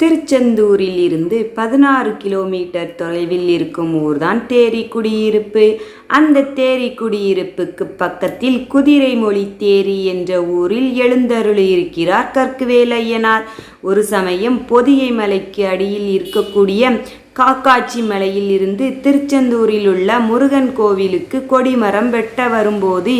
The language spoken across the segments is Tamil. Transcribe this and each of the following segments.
திருச்செந்தூரில் இருந்து பதினாறு கிலோமீட்டர் தொலைவில் இருக்கும் ஊர்தான் தேரி குடியிருப்பு அந்த தேரி குடியிருப்புக்கு பக்கத்தில் குதிரைமொழி தேரி என்ற ஊரில் எழுந்தருளியிருக்கிறார் கற்குவேலையனார் ஒரு சமயம் பொதிகை மலைக்கு அடியில் இருக்கக்கூடிய காக்காட்சி மலையில் இருந்து திருச்செந்தூரில் உள்ள முருகன் கோவிலுக்கு கொடிமரம் வெட்ட வரும்போது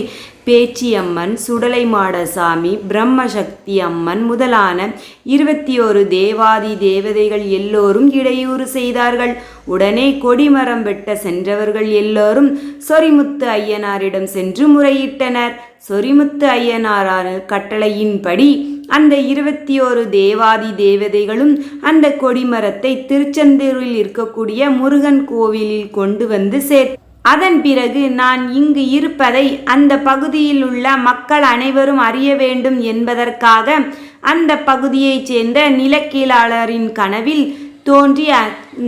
பேச்சியம்மன் சுடலைமாடசாமி பிரம்மசக்தி அம்மன் முதலான இருபத்தி ஒரு தேவாதி தேவதைகள் எல்லோரும் இடையூறு செய்தார்கள். உடனே கொடிமரம் வெட்ட சென்றவர்கள் எல்லோரும் சொரிமுத்து ஐயனாரிடம் சென்று முறையிட்டனர். சொரிமுத்து ஐயனாரான கட்டளையின்படி அந்த இருபத்தி ஒரு தேவாதி தேவதைகளும் அந்த கொடிமரத்தை திருச்செந்தூரில் இருக்கக்கூடிய முருகன் கோவிலில் கொண்டு வந்து சேர் அதன் பிறகு நான் இங்கு இருப்பதை அந்த பகுதியில் உள்ள மக்கள் அனைவரும் அறிய வேண்டும் என்பதற்காக அந்த பகுதியைச் சேர்ந்த நிலக்கீழாளரின் கனவில் தோன்றிய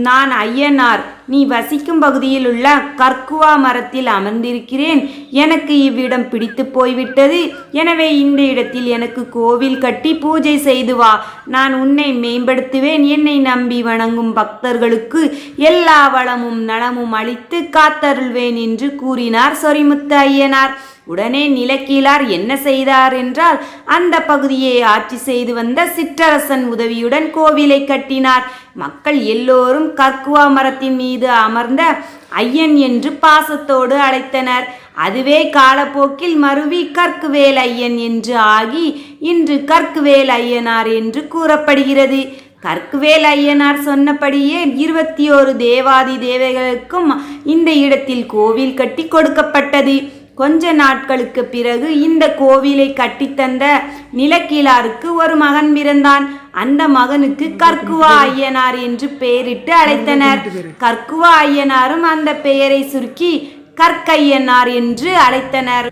நான் ஐயனார் நீ வசிக்கும் பகுதியில் உள்ள கர்குவா மரத்தில் அமர்ந்திருக்கிறேன். எனக்கு இவ்விடம் பிடித்து போய்விட்டது. எனவே இந்த இடத்தில் எனக்கு கோவில் கட்டி பூஜை செய்து வா. நான் உன்னை மேம்படுத்துவேன். என்னை நம்பி வணங்கும் பக்தர்களுக்கு எல்லா வளமும் நலமும் அளித்து காத்தருள்வேன் என்று கூறினார் சொரிமுத்து ஐயனார். உடனே நிலக்கீழார் என்ன செய்தார் என்றால் அந்த பகுதியை ஆட்சி செய்து வந்த சிற்றரசன் உதவியுடன் கோவிலை கட்டினார். மக்கள் எல்லோரும் கற்குவா மரத்தின் மீது அமர்ந்த ஐயன் என்று பாசத்தோடு அழைத்தனர். அதுவே காலப்போக்கில் மருவி கற்குவேல் ஐயன் என்று ஆகி இன்று கற்குவேல் ஐயனார் என்று கூறப்படுகிறது. கற்குவேல் ஐயனார் சொன்னபடியே இருபத்தி ஓரு தேவாதி தேவைகளுக்கும் இந்த இடத்தில் கோவில் கட்டி கொடுக்கப்பட்டது. கொஞ்ச நாட்களுக்கு பிறகு இந்த கோவிலை கட்டித்தந்த நிலக்கிழாருக்கு ஒரு மகன் பிறந்தான். அந்த மகனுக்கு கற்குவா ஐயனார் என்று பெயரிட்டு அழைத்தனர். கற்குவா ஐயனாரும் அந்த பெயரை சுருக்கி கற்கையனார் என்று அழைத்தனர்.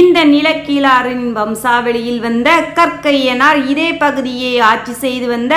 இந்த நிலக்கீழாரின் வம்சாவளியில் வந்த கற்கையனார் இதே பகுதியை ஆட்சி செய்து வந்த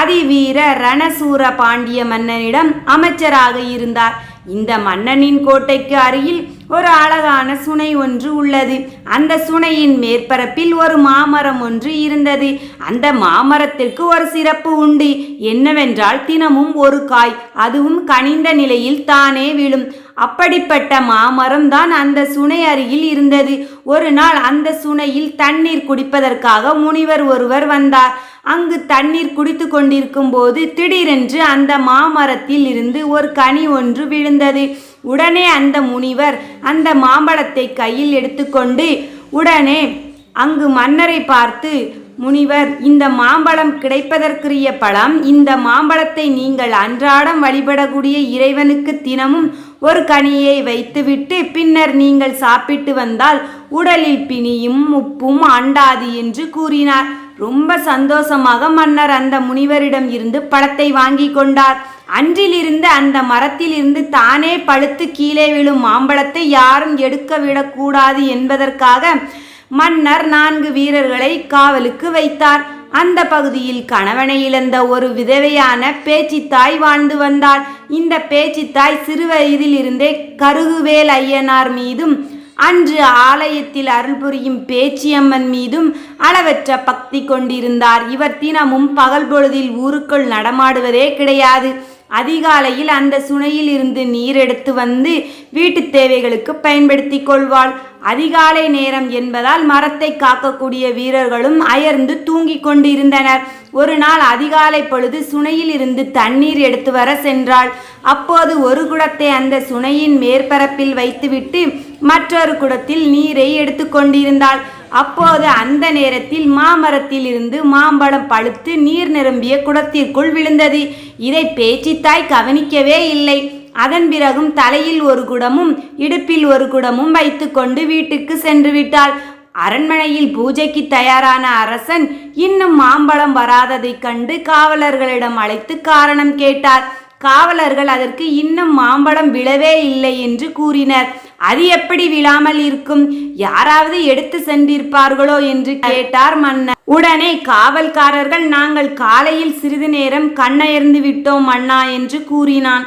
அதிவீர ரணசூர பாண்டிய மன்னனிடம் அமைச்சராக இருந்தார். இந்த மன்னனின் கோட்டைக்கு அருகில் ஒரு அழகான சுனை ஒன்று உள்ளது. அந்த சுனையின் மேற்பரப்பில் ஒரு மாமரம் ஒன்று இருந்தது. அந்த மாமரத்திற்கு ஒரு சிறப்பு உண்டு. என்னவென்றால் தினமும் ஒரு காய் அதுவும் கனிந்த நிலையில் தானே விழும். அப்படிப்பட்ட மாமரம் தான் அந்த சுனை அருகில் இருந்தது. ஒரு நாள் அந்த சுனையில் தண்ணீர் குடிப்பதற்காக முனிவர் ஒருவர் வந்தார். அங்கு தண்ணீர் குடித்து கொண்டிருக்கும் போது திடீரென்று அந்த மாமரத்தில் இருந்து ஒரு கனி ஒன்று விழுந்தது. உடனே அந்த முனிவர் அந்த மாம்பழத்தை கையில் எடுத்துக்கொண்டு உடனே அங்கு மன்னரை பார்த்து முனிவர் இந்த மாம்பழம் கிடைப்பதற்குரிய பழம் இந்த மாம்பழத்தை நீங்கள் அன்றாடம் வழிபடக்கூடிய இறைவனுக்கு தினமும் ஒரு கனியை வைத்துவிட்டு பின்னர் நீங்கள் சாப்பிட்டு வந்தால் உடலில் பிணியும் உப்பும் அண்டாது என்று கூறினார். ரொம்ப சந்தோஷமாக மன்னர் அந்த முனிவரிடம் இருந்து பழத்தை வாங்கி கொண்டார். அன்றிலிருந்து அந்த மரத்திலிருந்து தானே பழுத்து கீழே விழும் மாம்பழத்தை யாரும் எடுக்க விடக்கூடாது என்பதற்காக மன்னர் நான்கு வீரர்களை காவலுக்கு வைத்தார். அந்த பகுதியில் கணவனை இழந்த ஒரு விதவையான பேச்சித்தாய் வாழ்ந்து வந்தார். இந்த பேச்சித்தாய் சிறுவயதில் இருந்தே கருகுவேல் ஐயனார் மீதும் அன்று ஆலயத்தில் அருள் புரியும் பேச்சியம்மன் மீதும் அளவற்ற பக்தி கொண்டிருந்தார். இவர் தினமும் பகல் பொழுதில் ஊருக்குள் நடமாடுவதே கிடையாது. அதிகாலையில் அந்த சுனையில் இருந்து நீர் எடுத்து வந்து வீட்டு தேவைகளுக்கு பயன்படுத்தி கொள்வாள். அதிகாலை நேரம் என்பதால் மரத்தை காக்கக்கூடிய வீரர்களும் அயர்ந்து தூங்கிக் கொண்டிருந்தனர். ஒரு நாள் அதிகாலை பொழுது சுனையில் இருந்து தண்ணீர் எடுத்து வர சென்றாள். அப்போது ஒரு குடத்தை அந்த சுனையின் மேற்பரப்பில் வைத்துவிட்டு மற்றொரு குடத்தில் நீரை எடுத்துக்கொண்டிருந்தாள் அப்போது அந்த நேரத்தில் மாமரத்தில் இருந்து மாம்பழம் பழுத்து நீர் நிரம்பிய குடத்திற்குள் விழுந்தது. இதை பேச்சித்தாய் கவனிக்கவே இல்லை. அதன் பிறகும் தலையில் ஒரு குடமும் இடுப்பில் ஒரு குடமும் வைத்துக்கொண்டு வீட்டுக்கு சென்று விட்டாள். அரண்மனையில் பூஜைக்கு தயாரான அரசன் இன்னும் மாம்பழம் வராததைக் கண்டு காவலர்களிடம் அழைத்து காரணம் கேட்டார். காவலர்கள் அதற்கு இன்னும் மாம்பழம் விழவே இல்லை என்று கூறினர். அது எப்படி விழாமல் இருக்கும்? யாராவது எடுத்து சென்றிருப்பார்களோ என்று கேட்டார் மன்னர். உடனே காவல்காரர்கள் நாங்கள் காலையில் சிறிது நேரம் கண்ணயர்ந்து விட்டோம் அண்ணா என்று கூறினான்.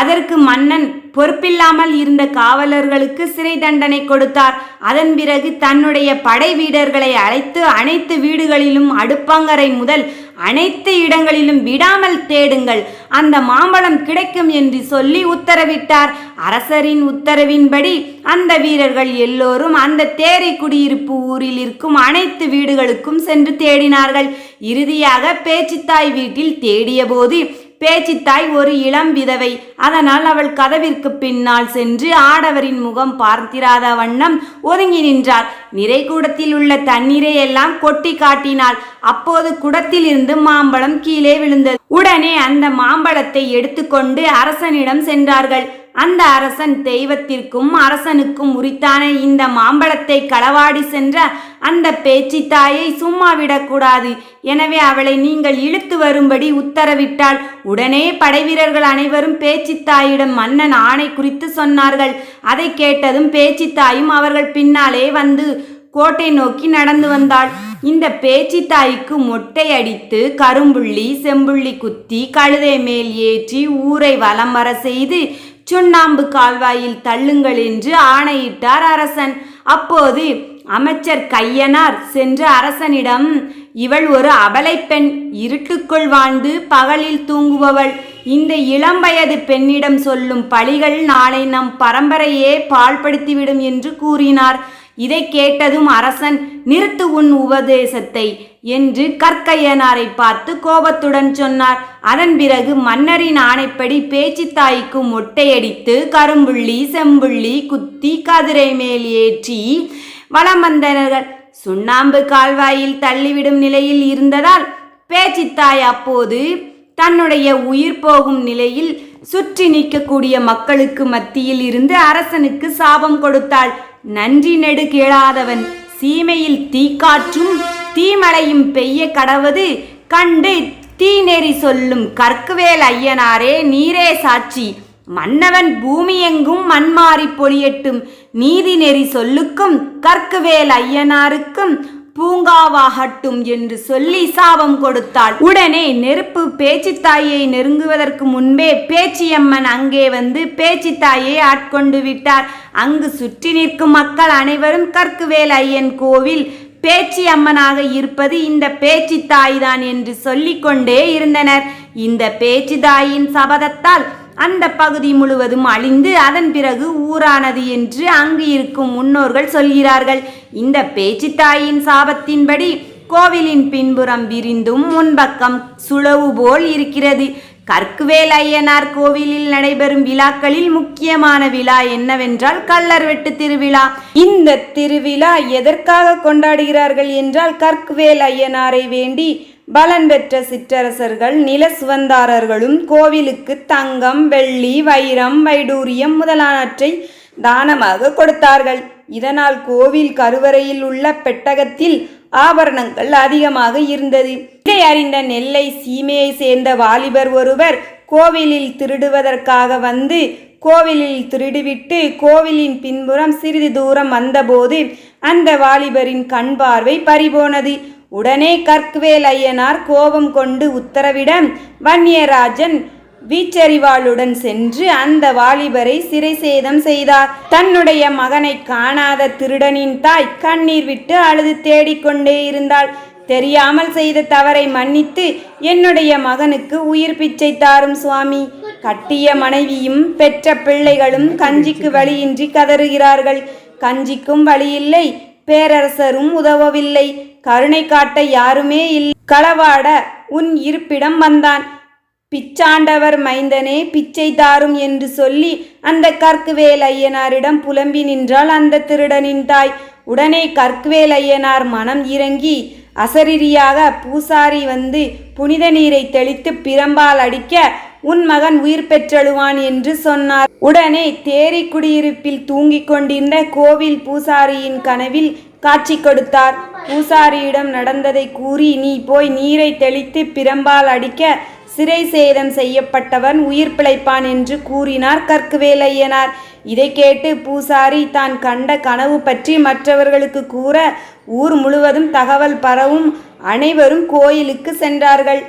அதற்கு மன்னன் பொறுப்பில்லாமல் இருந்த காவலர்களுக்கு சிறை தண்டனை கொடுத்தார். அதன் பிறகு தன்னுடைய படை வீரர்களை அழைத்து அனைத்து வீடுகளிலும் அடுப்பாங்கரை முதல் அனைத்து இடங்களிலும் விடாமல் தேடுங்கள். அந்த மாம்பழம் கிடைக்கும் என்று சொல்லி உத்தரவிட்டார். அரசரின் உத்தரவின்படி அந்த வீரர்கள் எல்லோரும் அந்த தேரை குடியிருப்பு ஊரில் இருக்கும் அனைத்து வீடுகளுக்கும் சென்று தேடினார்கள். இறுதியாக பேச்சுத்தாய் வீட்டில் தேடியபோது பேச்சித்தாய் ஒரு இளம் விதவை. அதனால் அவள் கதவிற்கு பின்னால் சென்று ஆடவரின் முகம் பார்த்திராத வண்ணம் ஒதுங்கி நின்றாள். நிறை கூடத்தில் உள்ள தண்ணீரை எல்லாம் கொட்டி காட்டினாள். அப்போது குடத்தில் இருந்து மாம்பழம் கீழே விழுந்தது. உடனே அந்த மாம்பழத்தை எடுத்துக்கொண்டு அரசனிடம் சென்றார்கள். அந்த அரசன் தெய்வத்திற்கும் அரசனுக்கும் உரித்தான இந்த மாம்பழத்தை களவாடி சென்ற அந்த பேச்சு தாயை சும்மா விடக்கூடாது. எனவே அவளை நீங்கள் இழுத்து வரும்படி உத்தரவிட்டாள். உடனே படைவீரர்கள் அனைவரும் பேச்சித்தாயிடம் மன்னன் ஆணை குறித்து சொன்னார்கள். அதை கேட்டதும் பேச்சித்தாயும் அவர்கள் பின்னாலே வந்து கோட்டை நோக்கி நடந்து வந்தாள். இந்த பேச்சு தாய்க்கு மொட்டை அடித்து கரும்புள்ளி செம்புள்ளி குத்தி கழுதை மேல் ஏற்றி ஊரை வலம் வர செய்து சுண்ணாம்பு கால்வாயில் தள்ளுங்கள் என்று ஆணையிட்டார் அரசன். அப்போது அமைச்சர் கையனார் சென்று அரசனிடம் இவள் ஒரு அபலை பெண் இருட்டுக்குள் வாழ்ந்து பகலில் தூங்குபவள். இந்த இளம் வயது பெண்ணிடம் சொல்லும் பழிகள் நாளை நம் பரம்பரையே பாழ்படுத்திவிடும் என்று கூறினார். இதை கேட்டதும் அரசன் நிறுத்து உன் உபதேசத்தை என்று கற்கையனாரை பார்த்து கோபத்துடன் சொன்னார். அதன் பிறகு மன்னரின் ஆணைப்படி பேச்சித்தாய்க்கு மொட்டையடித்து கரும்புள்ளி செம்புள்ளி குத்தி கதிரை மேல் ஏற்றி வலம் வந்தனர்கள் சுண்ணாம்பு கால்வாயில் தள்ளிவிடும் நிலையில் இருந்ததால் பேச்சித்தாய் அப்போது தன்னுடைய உயிர் போகும் நிலையில் சுற்றி நிற்கக்கூடிய மக்களுக்கு மத்தியில் இருந்து அரசனுக்கு சாபம் கொடுத்தாள். நன்றி நெடு கேளாதவன். சீமையில் தீக்காற்றும் தீமழையும் பெய்ய கடவது கண்டு தீநெறி சொல்லும் கற்குவேல் ஐயனாரே நீரே சாட்சி. மன்னவன் பூமியெங்கும் மண்மாறி பொழியட்டும் நீதி நெறி சொல்லுக்கும் கற்குவேல் ஐயனாருக்கும் பூங்காவாகட்டும் என்று சொல்லி சாபம் கொடுத்தாள். உடனே நெருப்பு பேச்சித்தாயை நெருங்குவதற்கு முன்பே பேச்சியம்மன் அங்கே வந்து பேச்சித்தாயை ஆட்கொண்டு விட்டார். அங்கு சுற்றி நிற்கும் மக்கள் அனைவரும் கற்குவேல் ஐயன் கோவில் பேச்சி அம்மனாக இருப்பது இந்த பேச்சி தாய்தான் என்று சொல்லிக்கொண்டே இருந்தனர். இந்த பேச்சி தாயின் சபதத்தால் அந்த பகுதி முழுவதும் அழிந்து அதன் பிறகு ஊரானது என்று அங்கு இருக்கும் முன்னோர்கள் சொல்கிறார்கள். இந்த பேச்சு தாயின் சாபத்தின்படி கோவிலின் பின்புறம் விரிந்தும் முன்பக்கம் சுழவு போல் இருக்கிறது. கற்குவேல் ஐயனார் கோவிலில் நடைபெறும் விழாக்களில் முக்கியமான விழா என்னவென்றால் கல்லர் வெட்டு திருவிழா. இந்த திருவிழா எதற்காக கொண்டாடுகிறார்கள் என்றால் கற்குவேல் ஐயனாரை வேண்டி பலன் பெற்ற சிற்றரசர்கள் நில சுவந்தாரர்களும் கோவிலுக்கு தங்கம் வெள்ளி வைரம் வைடூரியம் முதலானவற்றை தானமாக கொடுத்தார்கள். இதனால் கோவில் கருவறையில் உள்ள பெட்டகத்தில் ஆபரணங்கள் அதிகமாக இருந்தது. இதை அறிந்த நெல்லை சீமையை சேர்ந்த வாலிபர் ஒருவர் கோவிலில் திருடுவதற்காக வந்து கோவிலில் திருடிவிட்டு கோவிலின் பின்புறம் சிறிது தூரம் வந்தபோது அந்த வாலிபரின் கண் பார்வை பறிபோனது. உடனே கற்குவேல் ஐயனார் கோபம் கொண்டு உத்தரவிட வன்னியராஜன் வீச்சறிவாளுடன் சென்று அந்த வாலிபரை சிறை சேதம் செய்தார். தன்னுடைய மகனை காணாத திருடனின் தாய் கண்ணீர் விட்டு அழுது தேடிக்கொண்டே இருந்தாள். தெரியாமல் செய்த தவறை மன்னித்து என்னுடைய மகனுக்கு உயிர் பிச்சை தாரும் சுவாமி. கட்டிய மனைவியும் பெற்ற பிள்ளைகளும் கஞ்சிக்கு வழியின்றி கதறுகிறார்கள். கஞ்சிக்கும் வழியில்லை பேரரசரும் உதவவில்லை. கருணை காட்ட யாருமே இல்லை. களவாட உன் இருப்பிடம் வந்தான். பிச்சாண்டவர் மைந்தனே பிச்சை தாரும் என்று சொல்லி அந்த கற்குவேல் ஐயனாரிடம் புலம்பி நின்றாள் அந்த திருடனின் தாய். உடனே கற்குவேல் ஐயனார் மனம் இறங்கி அசரீரியாக பூசாரி வந்து புனித நீரை தெளித்து பிரம்பால் அடிக்க உன் மகன் உயிர் பெற்றெழுவான் என்று சொன்னார். உடனே தேரி குடியிருப்பில் தூங்கிக் கொண்டிருந்த கோவில் பூசாரியின் கனவில் காட்சி கொடுத்தார். பூசாரியிடம் நடந்ததை கூறி நீ போய் நீரை தெளித்து பிரம்பால் அடிக்க சிறை சேதம் செய்யப்பட்டவன் உயிர் பிழைப்பான் என்று கூறினார் கற்குவேலையனார் இதை கேட்டு பூசாரி தான் கண்ட கனவு பற்றி மற்றவர்களுக்கு கூற ஊர் முழுவதும் தகவல் பரவும். அனைவரும் கோயிலுக்கு சென்றார்கள்.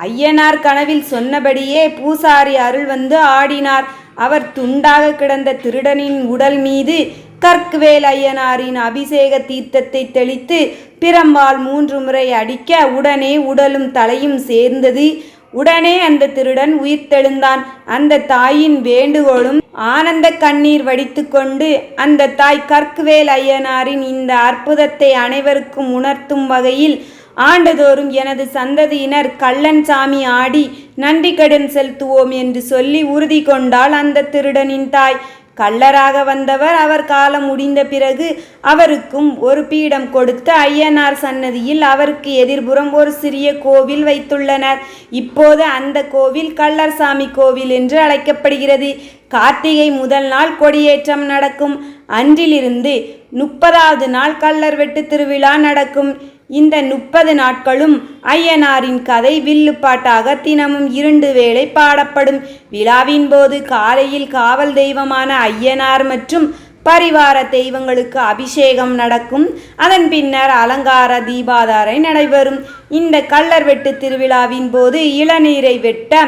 ஐயனார் கனவில் சொன்னபடியே பூசாரி அருள் வந்து ஆடினார். அவர் துண்டாக கிடந்த திருடனின் உடல் மீது கற்குவேல் ஐயனாரின் அபிஷேக தீர்த்தத்தை தெளித்து பிரம்பால் மூன்று முறை அடிக்க உடனே உடலும் தலையும் சேர்ந்தது. உடனே அந்த திருடன் உயிர்த்தெழுந்தான் அந்த தாயின் வேண்டுகோளும் ஆனந்த கண்ணீர் வடித்துக்கொண்டு அந்த தாய் கற்குவேல் ஐயனாரின் இந்த அற்புதத்தை அனைவருக்கும் உணர்த்தும் வகையில் ஆண்டுதோறும் எனது சந்ததியினர் கள்ளன் சாமி ஆடி நன்றி கடன் செலுத்துவோம் என்று சொல்லி உறுதி கொண்டாள் அந்த திருடனின் தாய். கள்ளராக வந்தவர் அவர் காலம் முடிந்த பிறகு அவருக்கும் ஒரு பீடம் கொடுத்து ஐயனார் சன்னதியில் அவருக்கு எதிர்புறம் ஒரு சிறிய கோவில் வைத்துள்ளனர். இப்போது அந்த கோவில் கள்ளர் சாமி கோவில் என்று அழைக்கப்படுகிறது. கார்த்திகை முதல் நாள் கொடியேற்றம் நடக்கும். அன்றிலிருந்து முப்பதாவது நாள் கள்ளர் வெட்டு திருவிழா நடக்கும். இந்த முப்பது நாட்களும் ஐயனாரின் கதை வில்லுப்பாட்டாக தினமும் இரண்டு வேளை பாடப்படும். விழாவின் போது காலையில் காவல் தெய்வமான ஐயனார் மற்றும் பரிவார தெய்வங்களுக்கு அபிஷேகம் நடக்கும். அதன் பின்னர் அலங்கார தீபாதாரை நடைபெறும். இந்த கள்ளர் வெட்டு திருவிழாவின் போது இளநீரை வெட்ட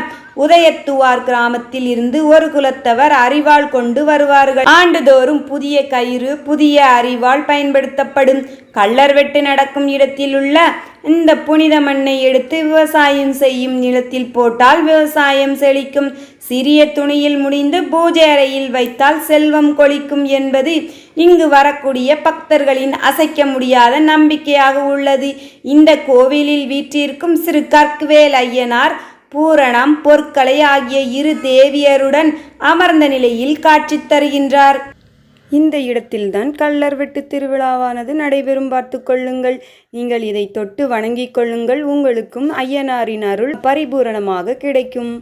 உதயத்துவார் கிராமத்தில் இருந்து ஒரு குலத்தவர் அரிவாள் கொண்டு வருவார்கள். ஆண்டுதோறும் புதிய கயிறு புதிய அரிவாள் பயன்படுத்தப்படும். கள்ளர் வெட்டு நடக்கும் இடத்தில் உள்ள இந்த புனித மண்ணை எடுத்து விவசாயம் செய்யும் நிலத்தில் போட்டால் விவசாயம் செழிக்கும். சிறிய துணியில் முடிந்து பூஜை அறையில் வைத்தால் செல்வம் கொளிக்கும் என்பது இங்கு வரக்கூடிய பக்தர்களின் அசைக்க முடியாத நம்பிக்கையாக உள்ளது. இந்த கோவிலில் வீற்றிருக்கும் சிறு கற்குவேல் ஐயனார் பூரணம் பொற்களை ஆகிய இரு தேவியருடன் அமர்ந்த நிலையில் காட்சி தருகின்றார். இந்த இடத்தில்தான் கள்ளர் வெட்டு திருவிழாவானது நடைபெறும். பார்த்து கொள்ளுங்கள். நீங்கள் இதை தொட்டு வணங்கிக் கொள்ளுங்கள். உங்களுக்கும் ஐயனாரின் அருள் பரிபூரணமாக கிடைக்கும்.